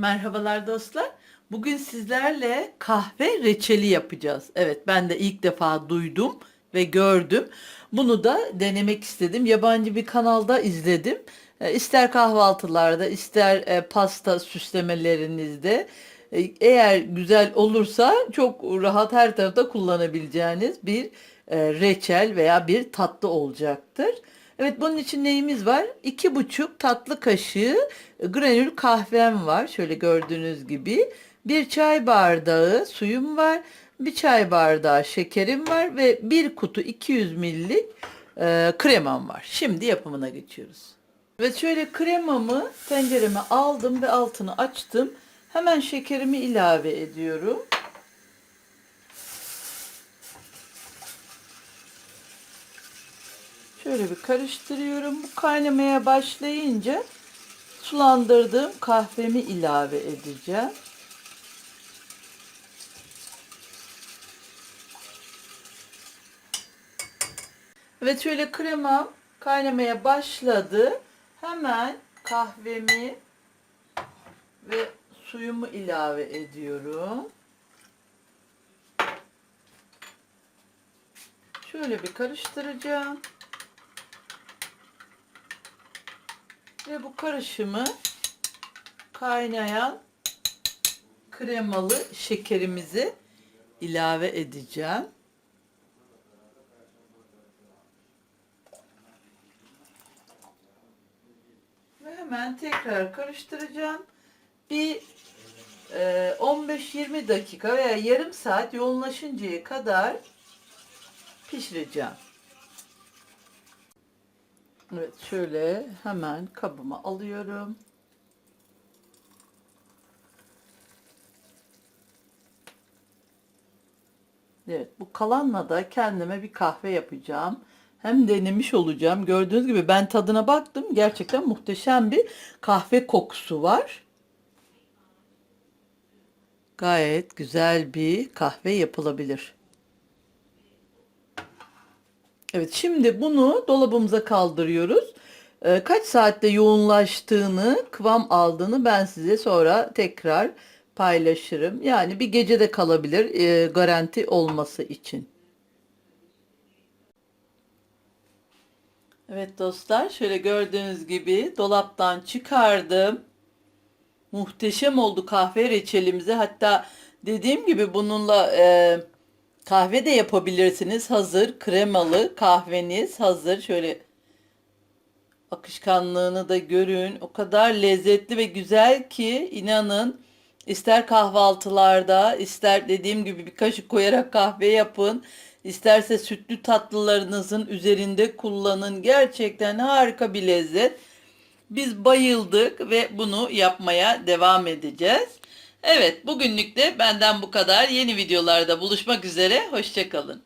Merhabalar dostlar. Bugün sizlerle kahve reçeli yapacağız. Evet ben de ilk defa duydum ve gördüm. Bunu da denemek istedim. Yabancı bir kanalda izledim. E, İster kahvaltılarda ister e, pasta süslemelerinizde e, eğer güzel olursa çok rahat her tarafta kullanabileceğiniz bir e, reçel veya bir tatlı olacaktır. Evet bunun için neyimiz var? İki buçuk tatlı kaşığı granül kahvem var. Şöyle gördüğünüz gibi. Bir çay bardağı suyum var. Bir çay bardağı şekerim var ve bir kutu 200 millik e, kremam var. Şimdi yapımına geçiyoruz. Ve şöyle kremamı tencereme aldım ve altını açtım. Hemen şekerimi ilave ediyorum. Şöyle bir karıştırıyorum. Bu kaynamaya başlayınca sulandırdığım kahvemi ilave edeceğim. Evet şöyle kremam kaynamaya başladı. Hemen kahvemi ve suyumu ilave ediyorum. Şöyle bir karıştıracağım. Ve bu karışımı kaynayan kremalı şekerimizi ilave edeceğim. Ve hemen tekrar karıştıracağım. Bir e, 15-20 dakika veya yarım saat yoğunlaşıncaya kadar pişireceğim. Evet şöyle hemen kabıma alıyorum. Evet bu kalanla da kendime bir kahve yapacağım. Hem denemiş olacağım. Gördüğünüz gibi ben tadına baktım. Gerçekten muhteşem bir kahve kokusu var. Gayet güzel bir kahve yapılabilir. Evet şimdi bunu dolabımıza kaldırıyoruz. Ee, kaç saatte yoğunlaştığını, kıvam aldığını ben size sonra tekrar paylaşırım. Yani bir gece de kalabilir e, garanti olması için. Evet dostlar şöyle gördüğünüz gibi dolaptan çıkardım. Muhteşem oldu kahve reçelimize. Hatta dediğim gibi bununla e, kahve de yapabilirsiniz. Hazır kremalı kahveniz hazır. Şöyle akışkanlığını da görün. O kadar lezzetli ve güzel ki inanın ister kahvaltılarda ister dediğim gibi bir kaşık koyarak kahve yapın. İsterse sütlü tatlılarınızın üzerinde kullanın. Gerçekten harika bir lezzet. Biz bayıldık ve bunu yapmaya devam edeceğiz. Evet bugünlük de benden bu kadar. Yeni videolarda buluşmak üzere. Hoşçakalın.